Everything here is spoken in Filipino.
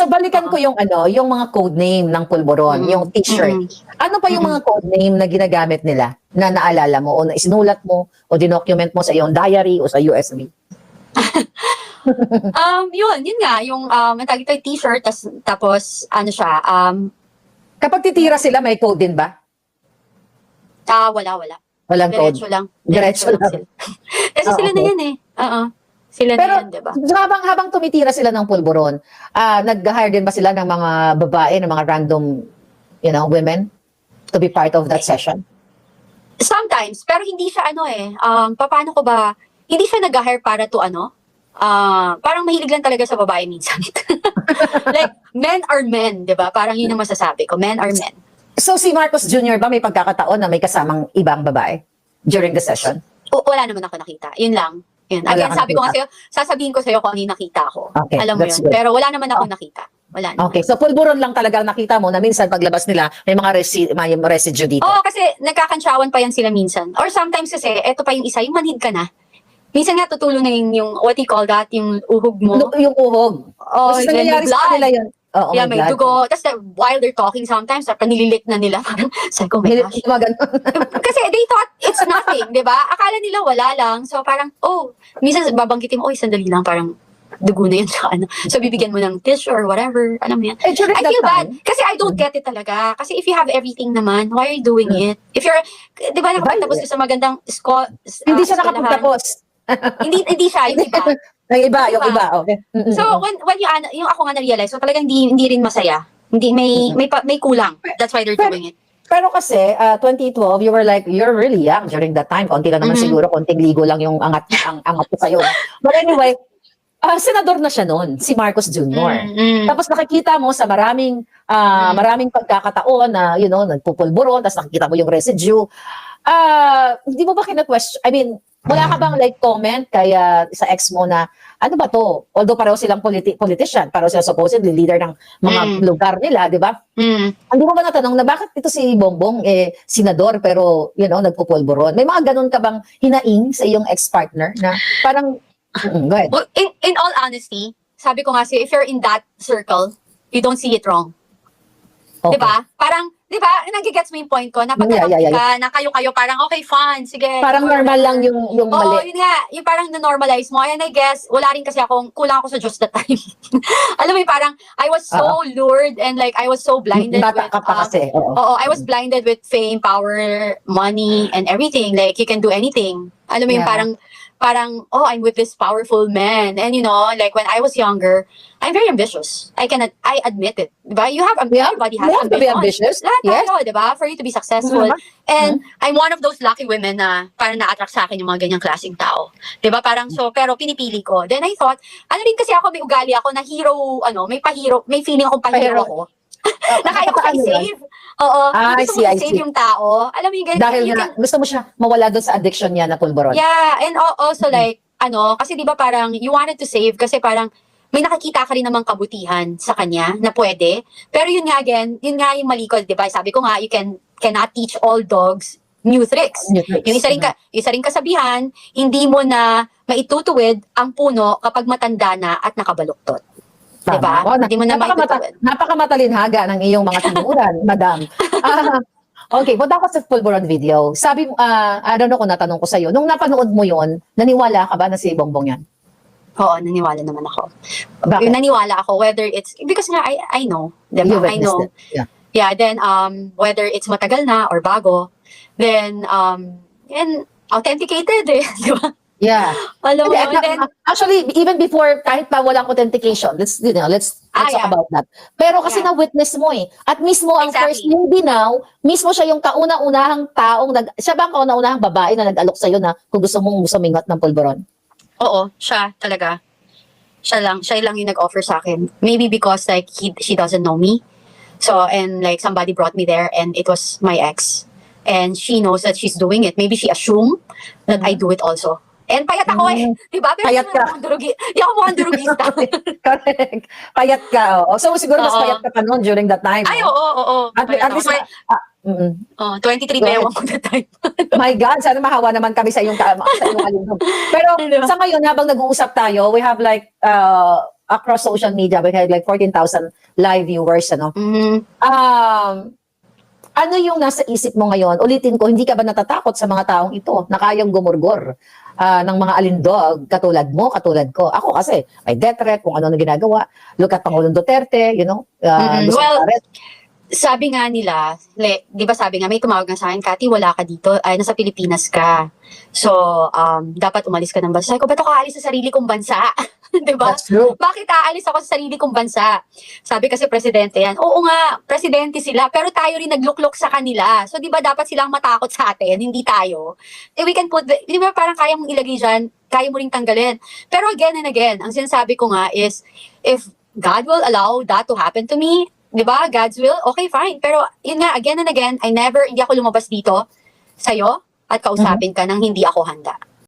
So balikan ko yung ano, yung mga code name ng pulburon, Mm. yung t-shirt. Mm. Ano pa yung Mm. mga code name na ginagamit nila na naalala mo o na isinulat mo o dinocument mo sa iyong diary o sa USB? Um, yun, yun nga, yung um, ang tawag ito, yung t-shirt, tas, tapos, ano siya, um, Kapag titira sila, may code din ba? ah, wala, wala. Walang code. Diretso lang. Diretso lang. sila. Kasi Ah, sila na okay. yan eh. Oo. Sila Pero na yan, di ba? so, habang, habang tumitira sila ng pulburon, ah nag-hire din ba sila ng mga babae, ng mga random, you know, women to be part of that session? Sometimes, pero hindi siya ano eh, um, paano ko ba, hindi siya nag-hire para to ano, ah parang mahilig lang talaga sa babae minsan. like, men are men, di ba? Parang yun ang masasabi ko, men are men. So si Marcos Jr. ba may pagkakataon na may kasamang ibang babae during the session? O, wala naman ako nakita. Yun lang. Yun. Wala Again, kang sabi ko nga nakita. sa'yo, sasabihin ko sa'yo kung ano yung nakita ko. Okay, Alam mo that's yun. good. Pero wala naman ako nakita. Wala naman. Okay, so pulburon lang talaga ang nakita mo na minsan paglabas nila may mga resi- may residue dito. Oo, kasi nagkakansyawan pa yan sila minsan. Or sometimes kasi, eto pa yung isa, yung manhid ka na. Minsan nga tutulong na yung, yung what do you call that, yung uhog mo. Lu- yung uhog. Oh, Kasi then nangyayari sa kanila yun. Oo, yeah, may blood. dugo. Tapos uh, while they're talking sometimes, uh, nililik na nila. Sabi ko, oh my Hindi- gosh. hindi. Kasi they thought it's nothing, di ba? Akala nila wala lang. So parang, oh, minsan babanggitin mo, oh, sandali lang, parang dugo na yun sa ano. So bibigyan mo ng tissue or whatever. Alam mo yan. Eh, I feel bad. time, Kasi I don't get it talaga. Kasi if you have everything naman, why are you doing it? If you're, di ba nakapagtapos ka sa magandang sko, hindi ah, siya eskwelahan? nakapagtapos. Hindi, hindi siya, yung iba. Ang iba, yung iba. Okay. Mm-mm. So when when you ano, yung ako nga na-realize, so talagang hindi hindi rin masaya. Hindi may may pa- may kulang. That's why they're Pero- doing it. Pero kasi, uh, 2012, you were like, you're really young during that time. Konti lang naman Mhm. siguro, konting ligo lang yung angat, ang, angat ko sa'yo. But anyway, ah senador na siya noon, si Marcos Jr. Mm, mm. Tapos nakikita mo sa maraming ah, Mm. maraming pagkakataon na you know nagpupulburon tapos nakikita mo yung residue. Ah, hindi mo ba kina-question? I mean, wala ka bang like comment kaya sa ex mo na ano ba to? Although pareho silang politi- politician, pareho sila supposedly leader ng mga Mm. lugar nila, di ba? Mm. Hindi mo ba natanong na bakit ito si Bongbong eh senador pero you know nagpupulburon? May mga ganun ka bang hinaing sa iyong ex-partner na parang Mm, go ahead. Well, in, in all honesty, sabi ko nga sa'yo, if you're in that circle, you don't see it wrong. Okay. Di ba? Parang, di ba, nagigets mo yung point ko, na pag Yeah, yeah, yeah, ka, na kayo-kayo, parang okay, fun, sige. Parang or- normal lang yung yung Oo, mali. yun nga, yung parang na-normalize mo. And I guess, wala rin kasi akong, kulang ako sa Diyos that time. Alam mo yung parang, I was so lured and like, I was so blinded Bata with, ka pa um, kasi. Oo. Oo, I was blinded with fame, power, money, and everything. Like, you can do anything. Alam mo yung Yeah. parang, parang, oh, I'm with this powerful man. And you know, like when I was younger, I'm very ambitious. I can, I admit it. Diba? You have, Yeah, everybody has You have to be ambition. ambitious. Lahat Yes. tayo, diba? For you to be successful. Mhm. And I'm one of those lucky women na parang na-attract sa akin yung mga ganyang klaseng tao. Diba? Parang so, pero pinipili ko. Then I thought, ano rin kasi ako, may ugali ako na hero, ano, may pahiro, may feeling akong pahiro Pahiro. ako. na i-save. Oo. Ah, I gusto see, mo I i-save see. yung tao. Alam mo yung ganyan. Dahil you can- gusto mo siya mawala doon sa addiction niya na pulburon. Yeah, and al- also Mhm. like, ano, kasi di ba parang you wanted to save kasi parang may nakikita ka rin namang kabutihan sa kanya na pwede. Pero yun nga again, yun nga yung mali ko, di ba? Sabi ko nga, you can cannot teach all dogs new tricks. New tricks. Yung isa rin, ka, isa rin kasabihan, hindi mo na maitutuwid ang puno kapag matanda na at nakabaluktot. Tama. Diba? Na, Hindi mo na napakamata, napakamatalinhaga ng iyong mga tinuran, madam. Ah, okay, punta ko sa pulburon video. Sabi ah, I don't know kung natanong ko sa'yo, nung napanood mo yon naniwala ka ba na si Bongbong yan? Oo, naniwala naman ako. Bakit? Naniwala ako whether it's, because nga I, I know, di You? I know. it. Yeah. Yeah, then um whether it's matagal na or bago, then um and authenticated eh, di ba? Yeah. Alam mo, and then, actually, even before, kahit pa walang authentication, let's, you know, let's, Ah, let's talk yeah. about that. Pero kasi Yeah. na-witness mo eh. At mismo ang Exactly. first yung dinaw, mismo siya yung kauna-unahang taong, nag, siya ba ang kauna-unahang babae na nag-alok sa'yo na kung gusto mong sumingot ng pulburon? oo, siya talaga. Siya lang, siya lang yung nag-offer sa akin. Maybe because like he, she doesn't know me. So, and like somebody brought me there and it was my ex. And she knows that she's doing it. Maybe she assumed that I do it also. And payat ako eh. Di ba? Pero Mm. Payat ka. durugi. Hindi ako mukhang durugista. Correct. Payat ka. Oh. So siguro mas Oo. payat ka pa noon during that time. Ay, oo, oo, oo. At, at least, ako. ah, mm, Oh, 23 Go ba ewan ko that time? my God, sana mahawa naman kami sa iyong, ka- sa iyong alindog. Pero Ano? sa ngayon, habang nag-uusap tayo, we have like uh, across social media, we had like 14,000 live viewers, ano. Mhm. Um, ano yung nasa isip mo ngayon? Ulitin ko, hindi ka ba natatakot sa mga taong ito na kayang gumurgor ah, ng mga alindog katulad mo, katulad ko? Ako kasi, may death threat, kung ano na ginagawa. Look at Pangulong Duterte, you know. Mm-mm. gusto Well, rin. Sabi nga nila, le, di ba sabi nga, may tumawag nga sa akin, Kati, wala ka dito, ay, nasa Pilipinas ka. So, um, dapat umalis ka ng bansa. Sabi ko, ba't ako aalis sa sarili kong bansa? di ba? Bakit aalis ako sa sarili kong bansa? Sabi kasi presidente yan. Oo nga, presidente sila, pero tayo rin nagluklok sa kanila. So, di ba dapat silang matakot sa atin, hindi tayo? Eh, we can put, the, di ba parang kaya mong ilagay dyan, kaya mo ring tanggalin. Pero again and again, ang sinasabi ko nga is, if God will allow that to happen to me, di ba, God's will, okay, fine. Pero yun nga, again and again, I never, hindi ako lumabas dito sa'yo at kausapin ka nang hindi ako handa.